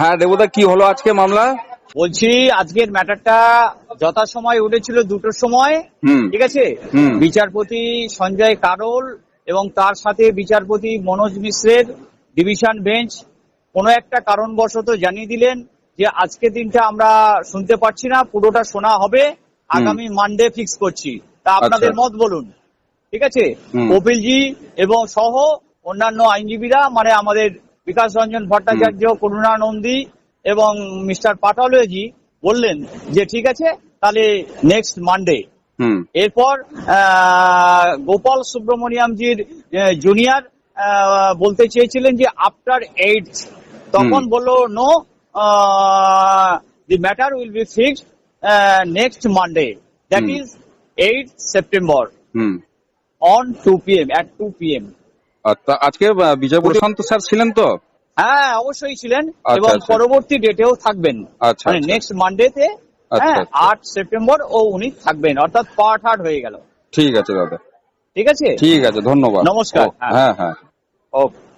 হ্যাঁ দেবদা কি হলো আজকে মামলা? বলছি আজকের ম্যাটারটা যথাসময় উঠেছিল দুটোর সময় ঠিক আছে? বিচারপতি সঞ্জয় কারোল এবং তার সাথে বিচারপতি মনোজ মিশ্রের ডিভিশন বেঞ্চ কোনো একটা কারণবশত জানিয়ে দিলেন যে আজকে দিনটা আমরা শুনতে পাচ্ছি না পুরোটা শোনা হবে আগামী মানডে ফিক্স করছি। তা আপনাদের আচ্ছা। মত বলুন ঠিক আছে। কপিলজি এবং সহ অন্যান্য আইনজীবীরা মানে আমাদের বিকাশ রঞ্জন ভট্টাচার্য করুণা নন্দী এবং মিস্টার পাটালজি বললেন যে ঠিক আছে তাহলে নেক্সট মানডে এরপর গোপাল সুব্রমণিয়ামজির জুনিয়র বলতে চেয়েছিলেন যে আফটার এইট তখন বলল no the matter will be fixed next Monday that is eight September hmm on two P M at two P M আর তা- আজকে বিজয় প্রশান্ত স্যার ছিলেন তো? হ্যাঁ অবশ্যই ছিলেন আচ্ছা, এবং আচ্ছা। পরবর্তী ডেটেও থাকবেন। আচ্ছা, মানে আচ্ছা। নেক্সট মানডে তে হ্যাঁ আচ্ছা। আট সেপ্টেম্বর ও উনি থাকবেন। অর্থাৎ পার্ট আট হয়ে গেল। ঠিক আছে দাদা। ঠিক আছে? ঠিক আছে ধন্যবাদ। নমস্কার। ও, হ্যাঁ হ্যাঁ। ওকে।